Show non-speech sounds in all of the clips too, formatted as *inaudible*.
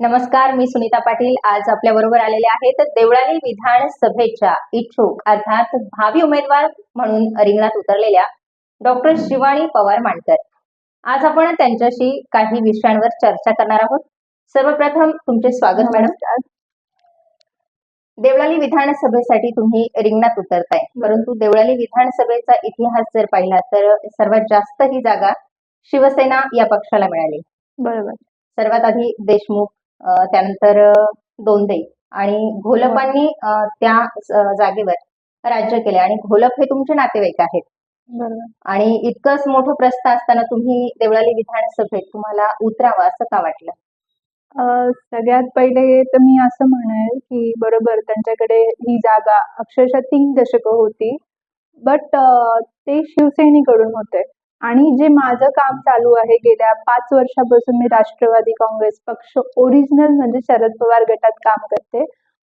नमस्कार मी सुनीता पाटील. आज आपल्या बरोबर आलेले आहेत देवळाली विधानसभेच्या इच्छुक अर्थात भावी उमेदवार म्हणून रिंगणात उतरलेल्या डॉक्टर शिवानी पवार मांडकर आज आपण त्यांच्याशी काही विषयांवर चर्चा करणार आहोत. सर्वप्रथम तुमचे स्वागत मॅडम. देवळाली विधानसभेसाठी तुम्ही रिंगणात उतरताय. परंतु देवळाली विधानसभेचा इतिहास जर पाहिला तर सर्वात जास्त ही जागा शिवसेना या पक्षाला मिळाली. बरोबर. सर्वात आधी देशमुख त्यानंतर दोंदे आणि घोलपांनी त्या जागेवर राज्य केले आणि घोलप हे तुमचे नातेवाईक आहेत. आणि इतकंच मोठं प्रस्थ असताना तुम्ही देवळाली विधानसभेत तुम्हाला उतरावं असं का वाटलं? सगळ्यात पहिले तर मी असं म्हणेल की बरोबर त्यांच्याकडे ही जागा अक्षरशः तीन दशकं होती. बट ते शिवसेनेकडून होते. आणि जे माझं काम चालू आहे गेल्या पाच वर्षापासून मी राष्ट्रवादी काँग्रेस पक्ष ओरिजिनल म्हणजे शरद पवार गटात काम करते.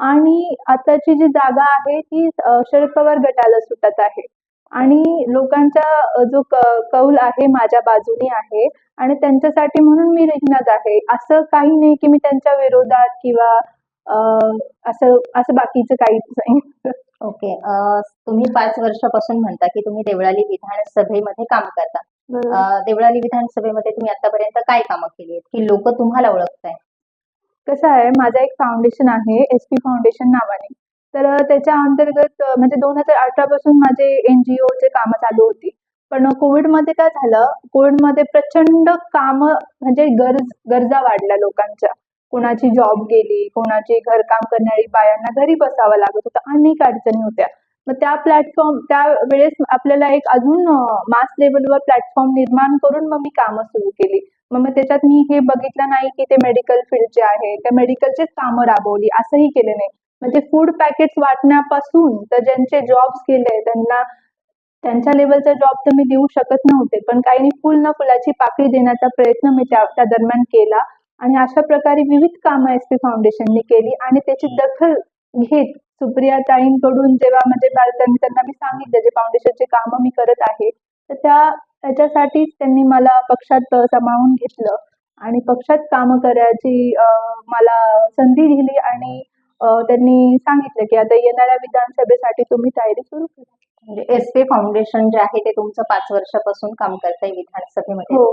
आणि आताची जी जागा आहे ती शरद पवार गटाला सुटत आहे. आणि लोकांचा जो क- कौल आहे माझ्या बाजूने आहे. आणि त्यांच्यासाठी म्हणून मी रिंगणात आहे. असं काही नाही की मी त्यांच्या विरोधात किंवा असं असं बाकीचं काहीच नाही. ओके. अ, तुम्ही पाच वर्षापासून म्हणता की तुम्ही देवळाली विधानसभेमध्ये काम करता. अ, देवळाली विधानसभेमध्ये तुम्ही आतापर्यंत काय कामं केली आहेत? की लोक तुम्हाला ओळखताय? कसं आहे माझं एक फाउंडेशन आहे एस पी फाउंडेशन नावाने. तर अं, त्याच्या अंतर्गत अं, म्हणजे दोन हजार अठरा पासून माझे एन जी ओचे कामं चालू होती. पण कोविडमध्ये काय झालं कोविडमध्ये प्रचंड कामं म्हणजे गरज गरजा वाढल्या लोकांच्या. कोणाची जॉब गेली कोणाची घरकाम करणारी बायांना घरी बसावं लागत होतं. अनेक अडचणी होत्या. मग त्या प्लॅटफॉर्म त्या वेळेस आपल्याला एक अजून मास लेवलवर प्लॅटफॉर्म निर्माण करून मग मी कामं सुरू केली. मग मग त्याच्यात मी हे बघितलं नाही की ते मेडिकल फील्डचे आहे त्या मेडिकलचेच कामं राबवली. असंही केलं नाही. म्हणजे फूड पॅकेट्स वाटण्यापासून तर ज्यांचे जॉब्स केले त्यांना त्यांच्या लेवलचा जॉब तर मी देऊ शकत नव्हते. पण काही फुल ना फुलाची पाकळी देण्याचा प्रयत्न मी त्या त्या दरम्यान केला. आणि अशा प्रकारे विविध कामं एस पी फाउंडेशननी केली आणि त्याची दखल घेत सुप्रिया ताईंकडून जेव्हा म्हणजे त्यांनी मी सांगितलं जे फाउंडेशनचे कामं मी करत आहे तर त्या त्याच्यासाठीच त्यांनी मला पक्षात सामावून घेतलं आणि पक्षात कामं करायची मला संधी दिली आणि त्यांनी सांगितलं की आता येणाऱ्या विधानसभेसाठी तुम्ही तयारी सुरू करा. म्हणजे एस पी फाउंडेशन जे आहे ते तुमचं पाच वर्षापासून काम करतंय विधानसभेमध्ये हो.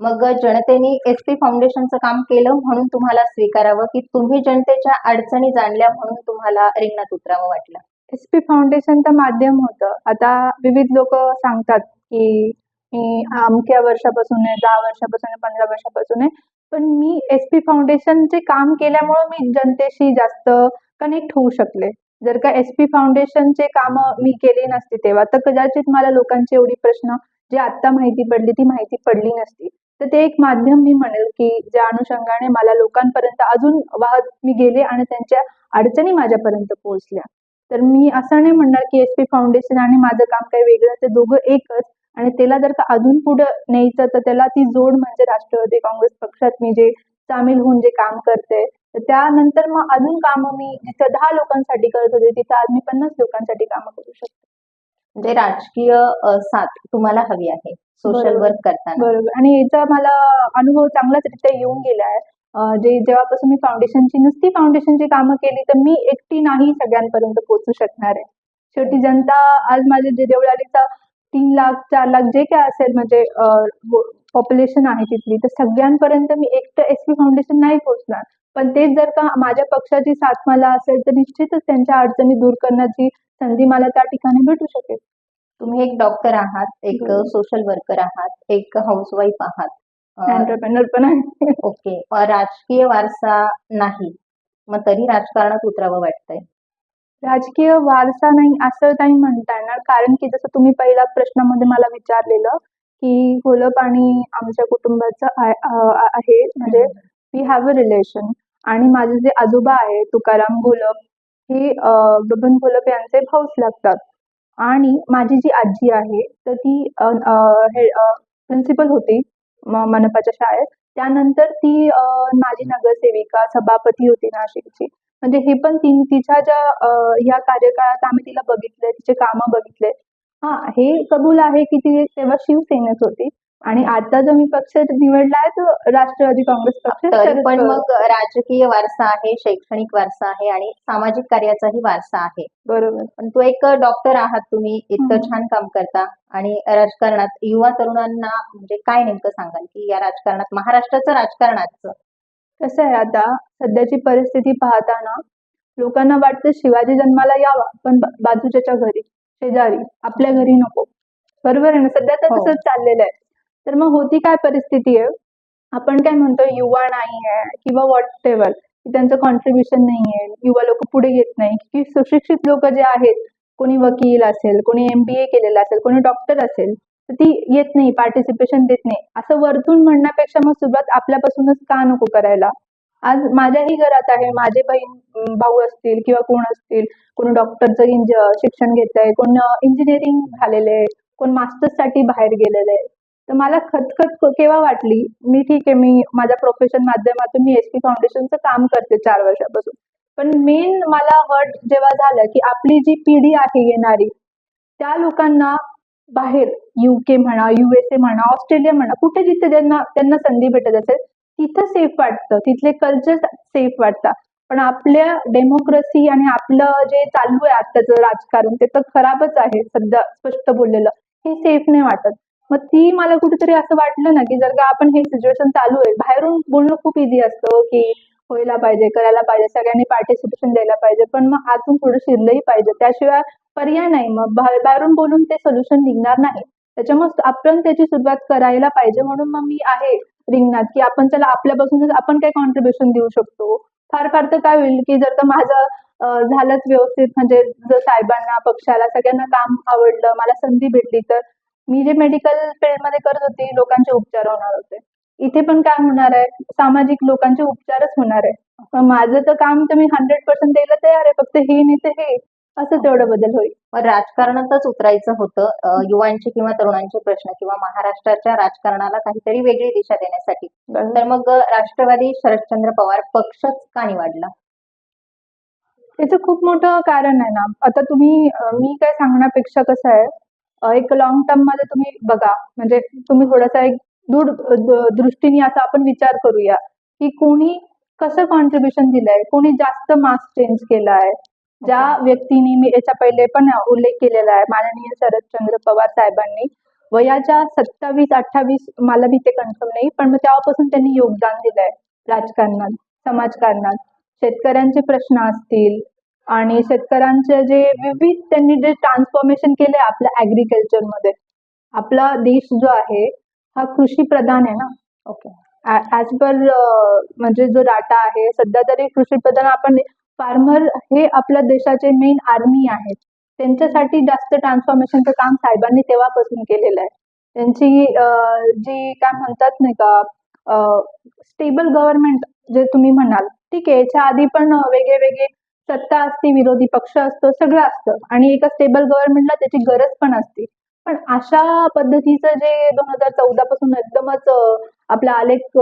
मग जनतेने एस पी फाउंडेशनचं काम केलं म्हणून तुम्हाला स्वीकारावं की तुम्ही जनतेच्या अडचणी जाणल्या म्हणून तुम्हाला रिंगणात उतरावं वाटलं? एस पी फाउंडेशन तर माध्यम होतं. आता विविध लोक सांगतात की मी अमक्या वर्षापासून आहे दहा वर्षापासून आहे पंधरा वर्षापासून आहे. पण मी एस पी फाउंडेशनचे काम केल्यामुळं मी जनतेशी जास्त कनेक्ट होऊ शकले. जर का एस पी फाउंडेशनचे काम मी केले नसते तेव्हा तर कदाचित मला लोकांचे एवढी प्रश्न जे आत्ता माहिती पडली ती माहिती पडली नसती. तर ते एक माध्यम मी म्हणेल की ज्या अनुषंगाने मला लोकांपर्यंत अजून वाहत मी गेले आणि त्यांच्या अडचणी माझ्यापर्यंत पोहोचल्या. तर मी असं नाही म्हणणार की एस पी फाउंडेशन आणि माझं काम काही वेगळं ते दोघं एकच आणि त्याला जर का अजून पुढे न्यायचं तर त्याला ती जोड म्हणजे राष्ट्रवादी काँग्रेस पक्षात मी जे सामील होऊन जे काम करते तर त्यानंतर मग अजून कामं मी जिथं दहा लोकांसाठी करत होते तिथं आज मी पन्नास लोकांसाठी कामं करू शकते. म्हणजे राजकीय साथ तुम्हाला हवी आहे सोशल. वर्क करताना. बरोबर. आणि याचा मला अनुभव चांगलाच रित्या येऊन गेला आहे. जे जेव्हापासून मी फाउंडेशनची नुसती फाउंडेशनची कामं केली तर मी एकटी नाही सगळ्यांपर्यंत पोहोचू शकणार आहे. शेवटी जनता आज माझे जे देवळालीचा तीन लाख चार लाख जे काय असेल म्हणजे पॉप्युलेशन आहे तिथली तर सगळ्यांपर्यंत मी एकटं एस पी फाउंडेशन नाही पोहोचणार. पण तेच जर का माझ्या पक्षाची साथ मला असेल तर निश्चितच त्यांच्या अडचणी दूर करण्याची संधी मला त्या ठिकाणी भेटू शकेल. तुम्ही एक डॉक्टर आहात एक. सोशल वर्कर आहात एक हाऊसवाईफ आहात. एंटरप्रेनर पण आहे. ओके. राजकीय वारसा नाही. मग तरी राजकारणात उतरावं वाटतंय. राजकीय वारसा नाही असं नाही म्हणता येणार. कारण की जसं तुम्ही पहिल्या प्रश्नामध्ये मला विचारलेलं की घोलप आणि आमच्या कुटुंबाचं आहे म्हणजे वी हॅव अ रिलेशन आणि माझे जे आजोबा आहे तुकाराम घोलप हे अं, बबन घोलप यांचे भाऊच लागतात. आणि माझी जी आजी आहे तर ती प्रिन्सिपल होती म- मनपाच्या शाळेत. त्यानंतर ती अं, माझी नगरसेविका सभापती होती नाशिकची. म्हणजे हे पण ती तिच्या ज्या ह्या कार्यकाळात आम्ही तिला बघितले तिचे कामं बघितले हा हे कबूल आहे की ती तेव्हा शिवसेनेत होती आणि आता जो मी पक्ष निवडला आहे तो राष्ट्रवादी काँग्रेस पक्ष तरी पण. मग राजकीय वारसा आहे शैक्षणिक वारसा आहे आणि सामाजिक कार्याचाही वारसा आहे बरोबर पण तो एक डॉक्टर आहात तुम्ही इतकं. छान काम करता आणि राजकारणात युवा तरुणांना म्हणजे काय नेमकं सांगाल की या राजकारणात महाराष्ट्राचं राजकारणाचं कसं आहे आता? सध्याची परिस्थिती पाहताना लोकांना वाटतं शिवाजी जन्माला यावा पण बा- बाजूच्याच्या घरी शेजारी आपल्या घरी नको. बरोबर आहे ना? सध्या तर हो. तसंच चाललेलं आहे. तर मग होती काय परिस्थिती आहे? आपण काय म्हणतो युवा नाही आहे किंवा वॉट एव्हर की त्यांचं कॉन्ट्रीब्युशन नाही आहे. युवा लोक पुढे येत नाही. की सुशिक्षित लोक जे आहेत कोणी वकील असेल कोणी एम बी ए केलेलं असेल कोणी डॉक्टर असेल तर ती येत नाही पार्टिसिपेशन देत नाही. असं वरतून म्हणण्यापेक्षा मग सुरुवात आपल्यापासूनच का नको करायला? आज माझ्याही घरात आहे माझे बहीण भाऊ असतील किंवा कोण असतील कोण डॉक्टरचं इंज शिक्षण घेत आहे कोण इंजिनिअरिंग झालेले आहे कोण मास्टर्ससाठी बाहेर गेलेलं आहे. तर मला खतखत केव्हा वाटली? मी ठीक आहे मी माझ्या प्रोफेशन माध्यमातून मी एस पी फाउंडेशनचं काम करते चार वर्षापासून. पण मेन मला हर्ट जेव्हा झालं की आपली जी पिढी आहे येणारी त्या लोकांना बाहेर युके म्हणा युएसए म्हणा ऑस्ट्रेलिया म्हणा कुठे जिथे त्यांना त्यांना संधी भेटत असेल तिथं सेफ वाटतं. तिथले कल्चर सेफ वाटतात. पण आपल्या डेमोक्रेसी आणि आपलं जे चालू आहे आत्ताचं राजकारण ते तर खराबच आहे सध्या स्पष्ट बोललेलं. हे सेफ नाही वाटत. मग ती मला कुठेतरी असं वाटलं ना की जर का आपण हे सिच्युएशन चालू आहे बाहेरून बोलणं खूप इझी असतं की व्हायला पाहिजे करायला पाहिजे सगळ्यांनी पार्टिसिपेशन द्यायला पाहिजे पण मग आतून थोडं शिरलंही पाहिजे. त्याशिवाय पर्याय नाही. मग बाहेरून बोलून ते सोल्युशन निघणार नाही. त्याच्यामुळे आपण त्याची सुरुवात करायला पाहिजे. म्हणून मग मी आहे रिंगणात की आपण त्याला आपल्यापासूनच आपण काय कॉन्ट्रीब्युशन देऊ शकतो? फार फार तर काय होईल की जर का माझं झालंच व्यवस्थित. म्हणजे जर साहेबांना पक्षाला सगळ्यांना काम आवडलं मला संधी भेटली तर मी जे मेडिकल फील्डमध्ये करत होते लोकांचे उपचार होणार होते. इथे पण काय होणार आहे? सामाजिक लोकांचे उपचारच होणार आहे. माझं तर काम तर मी हंड्रेड पर्सेंट द्यायला तयार आहे. फक्त हे नाही तर हे. असं तेवढं बदल होईल. राजकारणातच उतरायचं होतं युवांचे किंवा तरुणांचे प्रश्न किंवा महाराष्ट्राच्या राजकारणाला काहीतरी वेगळी दिशा देण्यासाठी. तर मग राष्ट्रवादी शरदचंद्र पवार पक्षच का निवडला? त्याचं खूप मोठं कारण आहे ना. आता तुम्ही मी काय सांगण्यापेक्षा कसं आहे एक लॉंग टर्ममध्ये तुम्ही बघा. म्हणजे तुम्ही थोडासा एक दूर दृष्टीने असा आपण विचार करूया की कोणी कसं कॉन्ट्रीब्युशन दिलंय? कोणी जास्त मार्क्स चेंज केलाय? ज्या व्यक्तीने मी याच्या पहिले पण उल्लेख केलेला आहे माननीय शरदचंद्र पवार साहेबांनी. वयाच्या सत्तावीस अठ्ठावीस मला बी ते कन्फर्म नाही पण मग तेव्हापासून त्यांनी योगदान दिलंय राजकारणात समाजकारणात. शेतकऱ्यांचे प्रश्न असतील आणि शेतकऱ्यांचे जे विविध त्यांनी जे ट्रान्सफॉर्मेशन केले आपल्या ऍग्रिकल्चरमध्ये. आपला देश जो आहे हा कृषी प्रधान आहे ना. ओके ऍज पर म्हणजे जो डाटा आहे सध्या तरी कृषी प्रधान आपण फार्मर हे आपल्या देशाचे मेन आर्मी आहेत त्यांच्यासाठी जास्त ट्रान्सफॉर्मेशनचं काम साहेबांनी तेव्हापासून केलेलं आहे. त्यांची जी काय म्हणतात नाही का स्टेबल गव्हर्नमेंट जे तुम्ही म्हणाल ठीक आहे याच्या आधी पण वेगळे वेगळे सत्ता असते विरोधी पक्ष असतो सगळं असतं. आणि एका स्टेबल गव्हर्नमेंटला त्याची गरज पण असते. पण अशा पद्धतीचं जे दोन हजार चौदा पासून एकदमच आपला आलेख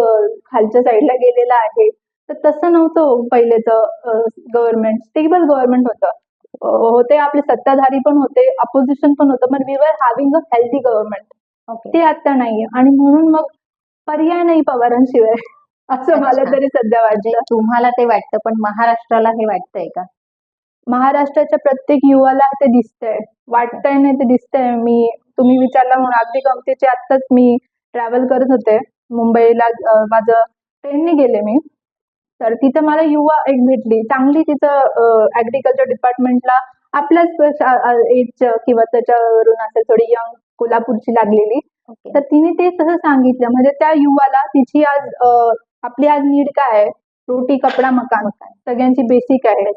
खालच्या साईडला गेलेला आहे तर तसं नव्हतं पहिलेच गव्हर्नमेंट स्टेबल गव्हर्नमेंट होतं. होते आपले सत्ताधारी पण होते अपोजिशन पण होतं पण we were having a healthy government ते आता नाहीये. आणि म्हणून मग पर्याय नाही पवारांशिवाय. *laughs* असं मला. तरी सध्या म्हणजे वाटतं तुम्हाला ते वाटतं पण महाराष्ट्राला हे वाटतंय का? महाराष्ट्राच्या प्रत्येक युवाला ते दिसतंय. वाटतंय नाही ते दिसतंय. मी तुम्ही विचारला म्हणून. अगदी गमतीचे आत्ताच मी ट्रॅव्हल करत होते. मुंबईला माझं ट्रेनने गेले मी. तर तिथं मला युवा एक भेटली चांगली तिथं ऍग्रिकल्चर डिपार्टमेंटला आपल्याच एज किंवा त्याच्यावरून असेल थोडी यंग कोल्हापूरची लागलेली. तर तिने ते तसं सांगितलं. म्हणजे त्या युवाला तिची आज आपली आज नीड काय आहे? रोटी कपडा मकान. सगळ्यांची बेसिक आहे.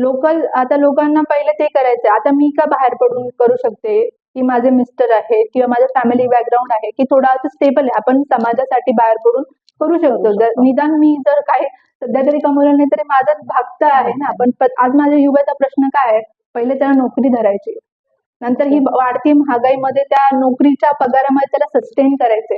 लोकल आता लोकांना पहिले ते करायचं. आता मी का बाहेर पडून करू शकते? की माझे मिस्टर आहेत किंवा माझं फॅमिली बॅकग्राऊंड आहे की थोडा आता स्टेबल आहे. आपण समाजासाठी बाहेर पडून करू शकतो. जर. निदान मी जर काही सध्या तरी कमवलं नाही तरी माझा भाग तर आहे ना. पण आज माझ्या युवाचा प्रश्न काय आहे? पहिले त्याला नोकरी धरायची. नंतर ही वाढती महागाईमध्ये त्या नोकरीच्या पगारामध्ये त्याला सस्टेन करायचे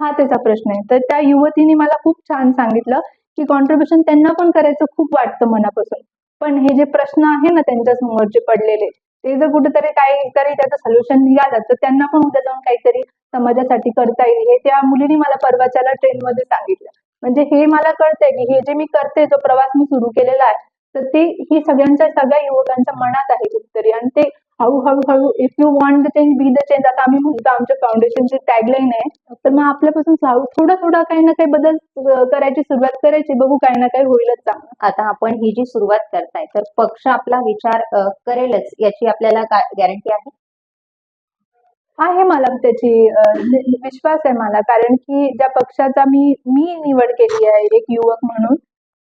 हा त्याचा प्रश्न आहे. तर त्या युवतीने मला खूप छान सांगितलं की कॉन्ट्रीब्युशन त्यांना पण करायचं खूप वाटतं मनापासून. पण हे जे प्रश्न आहे ना त्यांच्या समोरचे पडलेले ते जर कुठेतरी काहीतरी त्याचं सोल्युशन निघालं तर त्यांना पण उद्या जाऊन काहीतरी समाजासाठी करता येईल. हे त्या मुलीने मला परवाच्याला ट्रेनमध्ये सांगितलं. म्हणजे हे मला कळतंय की हे जे मी करते जो प्रवास मी सुरू केलेला आहे तर ते ही सगळ्यांच्या सगळ्या युवकांच्या मनात आहे कुठतरी. आणि ते हळूहळू हळू if you want the change be the change आता आम्ही म्हणतो आमच्या फाउंडेशनची टॅगलाईन आहे. तर मग आपल्यापासून थोडा थोडा काही ना काही बदल करायची सुरुवात करायची. बघू काही ना काही होईलच चांगलं. आता आपण ही जी सुरुवात करताय तर पक्ष आपला विचार करेलच. याची आपल्याला गॅरंटी आहे? आहे मला त्याची विश्वास आहे मला. कारण की ज्या पक्षाचा मी मी निवड केली आहे एक युवक म्हणून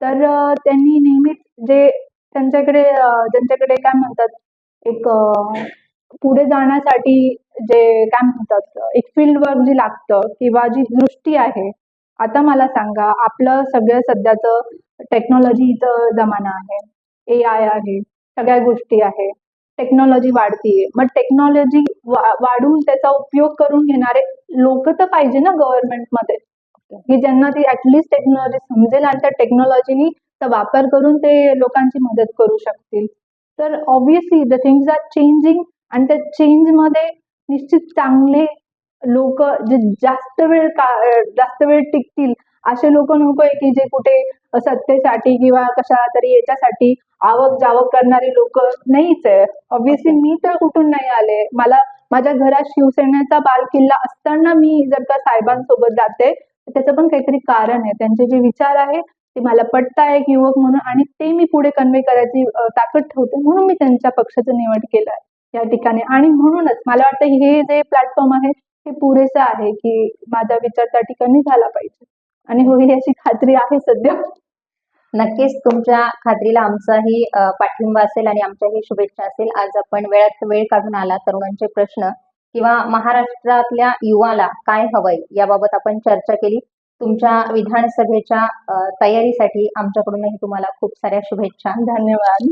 तर त्यांनी नेहमीच जे त्यांच्याकडे त्यांच्याकडे काय म्हणतात एक पुढे जाण्यासाठी जे काय म्हणतात एक फील्ड वर्क जे लागतं किंवा जी दृष्टी आहे आता मला सांगा आपलं सगळं सध्याचं टेक्नॉलॉजीचं जमाना आहे ए आय आहे सगळ्या गोष्टी आहे टेक्नॉलॉजी वाढतीये. मग टेक्नॉलॉजी वाढून त्याचा उपयोग करून घेणारे लोक तर पाहिजे ना गव्हर्नमेंटमध्ये की ज्यांना ती ऍटलिस्ट टेक्नॉलॉजी समजेल आणि त्या टेक्नॉलॉजीनी तर वापर करून ते लोकांची मदत करू शकतील. तर obviously the things are changing आणि त्या चेंजमध्ये निश्चित चांगले लोक जे जास्त वेळ का जास्त वेळ टिकतील असे लोक नकोय की जे कुठे सत्तेसाठी किंवा कशा तरी याच्यासाठी आवक जावक करणारे लोक नाहीच आहे. ऑब्व्हियसली मी तर कुठून नाही आले. मला माझ्या घरात शिवसेनेचा बालकिल्ला असताना मी जर का साहेबांसोबत जाते तर त्याचं पण काहीतरी कारण आहे. त्यांचे जे विचार आहे ते मला पटता एक युवक म्हणून आणि ते मी पुढे कन्वे करायची ताकद ठेवते म्हणून मी त्यांच्या पक्षाचं निवड केलं आहे. या ठिकाणी आणि म्हणूनच मला वाटतं हे जे प्लॅटफॉर्म आहे हे पुरेसं आहे की माझा विचार त्या ठिकाणी झाला पाहिजे. आणि होईल याची खात्री आहे सध्या. नक्कीच तुमच्या खात्रीला आमचाही पाठिंबा असेल आणि आमच्याही शुभेच्छा असेल. आज आपण वेळात वेळ काढून आला तरुणांचे प्रश्न किंवा महाराष्ट्रातल्या युवाला काय हवंय याबाबत आपण चर्चा केली. तुमच्या विधानसभेच्या तयारीसाठी आमच्याकडूनही तुम्हाला खूप साऱ्या शुभेच्छा. धन्यवाद.